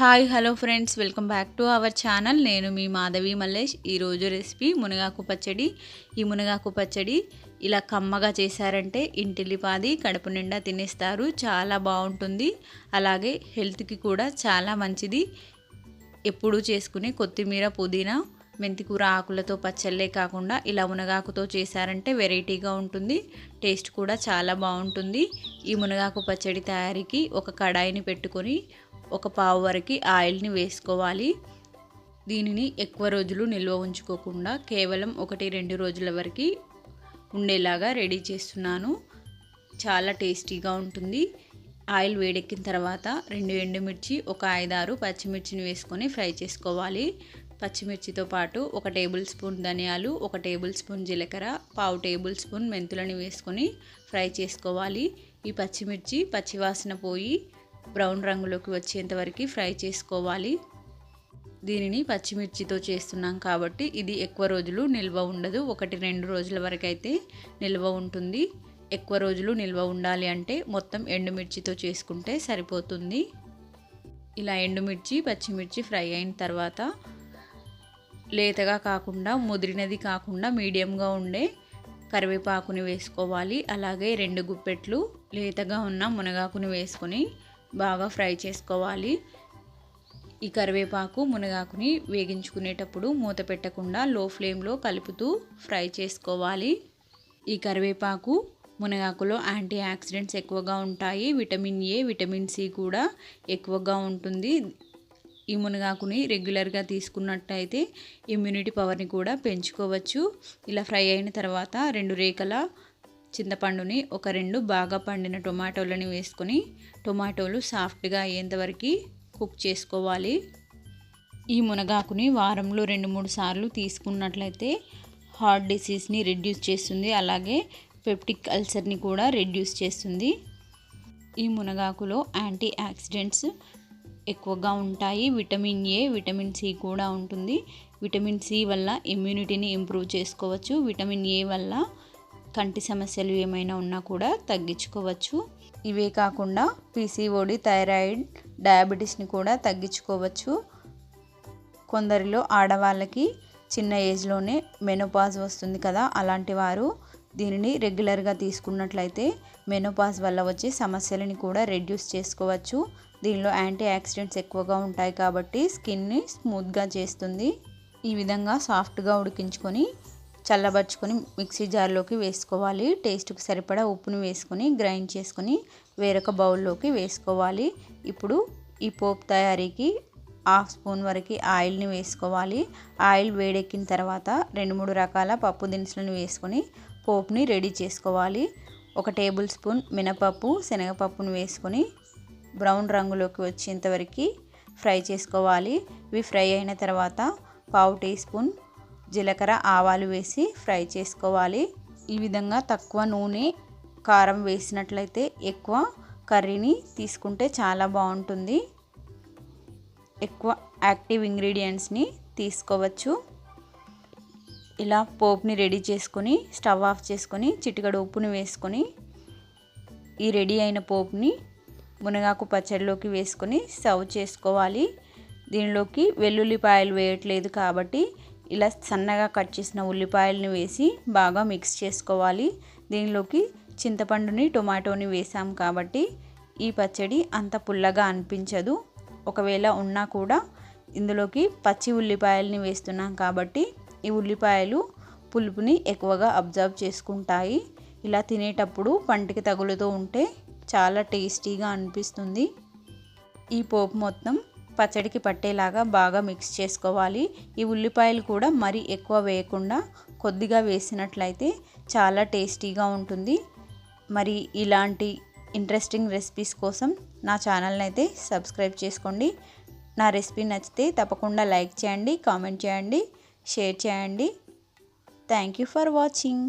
Hi hello friends. Welcome back to our channel. నేను మీ మాధవి మల్లేష్. ఈరోజు రెసిపీ మునగాకు పచ్చడి. ఈ మునగాకు పచ్చడి ఇలా కమ్మగా చేశారంటే ఇంటిల్లిపాది కడుపు నిండా తినేస్తారు. చాలా బాగుంటుంది. అలాగే హెల్త్కి కూడా చాలా మంచిది. ఎప్పుడూ చేసుకునే కొత్తిమీర పుదీనా మెంతికూర ఆకులతో పచ్చళ్ళే కాకుండా ఇలా మునగాకుతో చేశారంటే వెరైటీగా ఉంటుంది. టేస్ట్ కూడా చాలా బాగుంటుంది. ఈ మునగాకు పచ్చడి తయారీకి ఒక కడాయిని పెట్టుకొని ఒక పావు వరకు ఆయిల్ని వేసుకోవాలి. దీనిని ఎక్కువ రోజులు నిల్వ ఉంచుకోకుండా కేవలం ఒకటి రెండు రోజుల వరకు ఉండేలాగా రెడీ చేస్తున్నాను. చాలా టేస్టీగా ఉంటుంది. ఆయిల్ వేడెక్కిన తర్వాత రెండు ఎండుమిర్చి ఒక ఐదారు పచ్చిమిర్చిని వేసుకొని ఫ్రై చేసుకోవాలి. పచ్చిమిర్చితో పాటు ఒక టేబుల్ స్పూన్ ధనియాలు ఒక టేబుల్ స్పూన్ జీలకర్ర పావు టేబుల్ స్పూన్ మెంతులని వేసుకొని ఫ్రై చేసుకోవాలి. ఈ పచ్చిమిర్చి పచ్చివాసన పోయి బ్రౌన్ రంగులోకి వచ్చేంత వరకు ఫ్రై చేసుకోవాలి. దీనిని పచ్చిమిర్చితో చేస్తున్నాం కాబట్టి ఇది ఎక్కువ రోజులు నిల్వ ఉండదు. ఒకటి రెండు రోజుల వరకు అయితే నిల్వ ఉంటుంది. ఎక్కువ రోజులు నిల్వ ఉండాలి అంటే మొత్తం ఎండుమిర్చితో చేసుకుంటే సరిపోతుంది. ఇలా ఎండుమిర్చి పచ్చిమిర్చి ఫ్రై అయిన తర్వాత లేతగా కాకుండా ముదిరినది కాకుండా మీడియంగా ఉండే కరివేపాకుని వేసుకోవాలి. అలాగే రెండు గుప్పెట్లు లేతగా ఉన్న మునగాకుని వేసుకొని బాగా ఫ్రై చేసుకోవాలి. ఈ కరివేపాకు మునగాకుని వేగించుకునేటప్పుడు మూత పెట్టకుండా లో ఫ్లేమ్లో కలుపుతూ ఫ్రై చేసుకోవాలి. ఈ కరివేపాకు మునగాకులో యాంటీ ఆక్సిడెంట్స్ ఎక్కువగా ఉంటాయి. విటమిన్ ఏ విటమిన్ సి కూడా ఎక్కువగా ఉంటుంది. ఈ మునగాకుని రెగ్యులర్గా తీసుకున్నట్టయితే ఇమ్యూనిటీ పవర్ని కూడా పెంచుకోవచ్చు. ఇలా ఫ్రై అయిన తర్వాత రెండు రేఖల చింతపండుని ఒక రెండు బాగా పండిన టొమాటోలని వేసుకొని టొమాటోలు సాఫ్ట్గా అయ్యేంతవరకు కుక్ చేసుకోవాలి. ఈ మునగాకుని వారంలో రెండు మూడు సార్లు తీసుకున్నట్లయితే హార్ట్ డిసీజ్ని రెడ్యూస్ చేస్తుంది. అలాగే పెప్టిక్ అల్సర్ని కూడా రెడ్యూస్ చేస్తుంది. ఈ మునగాకులో యాంటీ యాక్సిడెంట్స్ ఎక్కువగా ఉంటాయి. విటమిన్ ఏ విటమిన్ సి కూడా ఉంటుంది. విటమిన్ సి వల్ల ఇమ్యూనిటీని ఇంప్రూవ్ చేసుకోవచ్చు. విటమిన్ ఏ వల్ల కంటి సమస్యలు ఏమైనా ఉన్నా కూడా తగ్గించుకోవచ్చు. ఇవే కాకుండా పీసీఓడి థైరాయిడ్ డయాబెటీస్ని కూడా తగ్గించుకోవచ్చు. కొందరిలో ఆడవాళ్ళకి చిన్న ఏజ్లోనే మెనోపాజ్ వస్తుంది కదా అలాంటి వారు. దీనిని రెగ్యులర్గా తీసుకున్నట్లయితే మెనోపాజ్ వల్ల వచ్చే సమస్యలని కూడా రెడ్యూస్ చేసుకోవచ్చు. దీనిలో యాంటీ ఆక్సిడెంట్స్ ఎక్కువగా ఉంటాయి కాబట్టి స్కిన్ని స్మూత్గా చేస్తుంది. ఈ విధంగా సాఫ్ట్గా ఉడికించుకొని చల్లబరుచుకొని మిక్సీ జార్లోకి వేసుకోవాలి. టేస్ట్కి సరిపడా ఉప్పుని వేసుకొని గ్రైండ్ చేసుకొని వేరొక బౌల్లోకి వేసుకోవాలి. ఇప్పుడు ఈ పోపు తయారీకి హాఫ్ స్పూన్ వరకు ఆయిల్ని వేసుకోవాలి. ఆయిల్ వేడెక్కిన తర్వాత రెండు మూడు రకాల పప్పు దినుసులను వేసుకొని పోపుని రెడీ చేసుకోవాలి. ఒక టేబుల్ స్పూన్ మినపప్పు శనగపప్పును వేసుకొని బ్రౌన్ రంగులోకి వచ్చేంతవరకు ఫ్రై చేసుకోవాలి. ఇవి ఫ్రై అయిన తర్వాత పావు టీ స్పూన్ జీలకర్ర ఆవాలు వేసి ఫ్రై చేసుకోవాలి. ఈ విధంగా తక్కువ నూనె కారం వేసినట్లయితే ఎక్కువ కర్రీని తీసుకుంటే చాలా బాగుంటుంది. ఎక్కువ యాక్టివ్ ఇంగ్రీడియంట్స్ని తీసుకోవచ్చు. ఇలా పోపుని రెడీ చేసుకొని స్టవ్ ఆఫ్ చేసుకొని చిటికడు ఉప్పుని వేసుకొని ఈ రెడీ అయిన పోపుని మునగాకు పచ్చడిలోకి వేసుకొని సర్వ్ చేసుకోవాలి. దీనిలోకి వెల్లుల్లిపాయలు వేయట్లేదు కాబట్టి ఇలా సన్నగా కట్ చేసిన ఉల్లిపాయలను వేసి బాగా మిక్స్ చేసుకోవాలి. దీనిలోకి చింతపండుని టొమాటోని వేసాం కాబట్టి ఈ పచ్చడి అంత పుల్లగా అనిపించదు. ఒకవేళ ఉన్నా కూడా ఇందులోకి పచ్చి ఉల్లిపాయలని వేస్తున్నాం కాబట్టి ఈ ఉల్లిపాయలు పులుపుని ఎక్కువగా అబ్జర్వ్ చేసుకుంటాయి. ఇలా తినేటప్పుడు పంటికి తగులుతూ ఉంటే చాలా టేస్టీగా అనిపిస్తుంది. ఈ పోపు మొత్తం పచ్చడికి పట్టేలాగా బాగా మిక్స్ చేసుకోవాలి. ఈ ఉల్లిపాయలు కూడా మరీ ఎక్కువ వేయకుండా కొద్దిగా వేసినట్లయితే చాలా టేస్టీగా ఉంటుంది. మరి ఇలాంటి ఇంట్రెస్టింగ్ రెసిపీస్ కోసం నా ఛానల్ని అయితే సబ్స్క్రైబ్ చేసుకోండి. నా రెసిపీ నచ్చితే తప్పకుండా లైక్ చేయండి కామెంట్ చేయండి షేర్ చేయండి. Thank you for watching